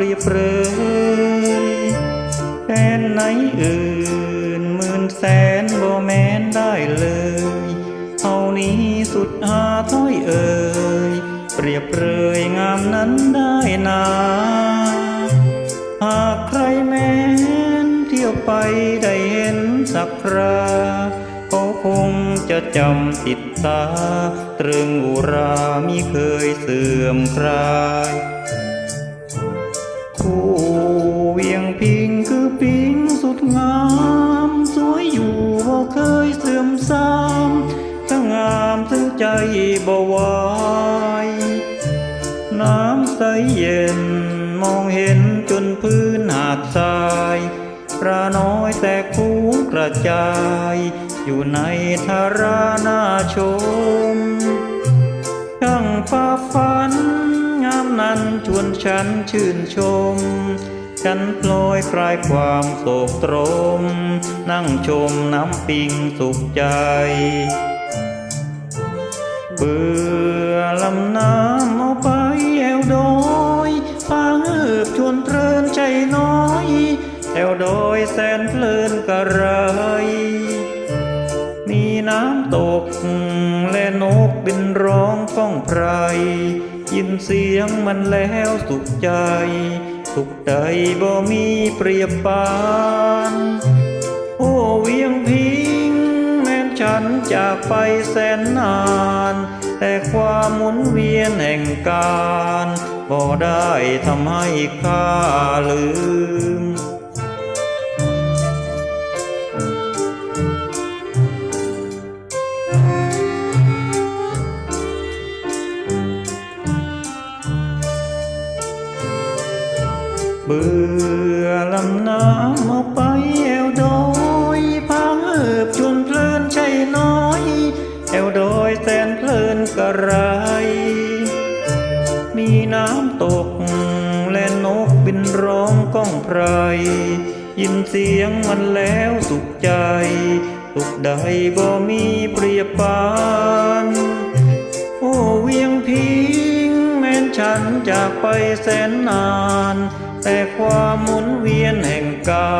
รียบเรยแฟนไหนอื่นหมื่นแสนบ่แม้นได้เลยเท่านี้สุดหาถ้อยเอ่ยเปรียบเรยงามนั้นได้นาหากใครแม้นเที่ยวไปได้เห็นสักคราเขาคงจะจำติดตา ตรึงอุรามิเคยเสื่อมคลาย คู่เวียงพิงคือพิงสุดงาม สวยอยู่บ่เคยเสื่อมสามทั้งงามถึงใจบ่ไหวน้ำใสเย็นมองเห็นจนพื้นหาดทรายปลาน้อยแต่คุ้งกระจาย อยู่ในทารานาชมช่างฟ้าฝัน งามนั้นชวนฉันชื่นชม ฉันปลอยคลายความโศกตรม นั่งชมน้ำปิงสุขใจ เบื่อลำน้ำเอาไปแอวดอยพาเหือบชวนเพลินใจน้อยแอวดอยแสนเพลินกระไร มีน้ำตกและนกบินร้องก้องไพร ยินเสียงมันแล้วสุขใจ สุขใจบ่มีเปรียบปาน โอ้เวียงพิง แม้นฉันจากไปแสนนาน แต่ความหมุนเวียนแห่งการบ่ได้ทำให้ข้าลืม บื่อลำน้ำเอาไปแอวดอยพาเหิบชวนเพลินใช่น้อยแอวดอยแสนเพลินกระไร มีน้ำตกและนกบินร้องก้องไพร ยินเสียงมันแล้วสุขใจ สุขใดบ่มีเปรียบปาน ฉันจากไปแสนนาน แต่ความหมุนเวียนแห่งกา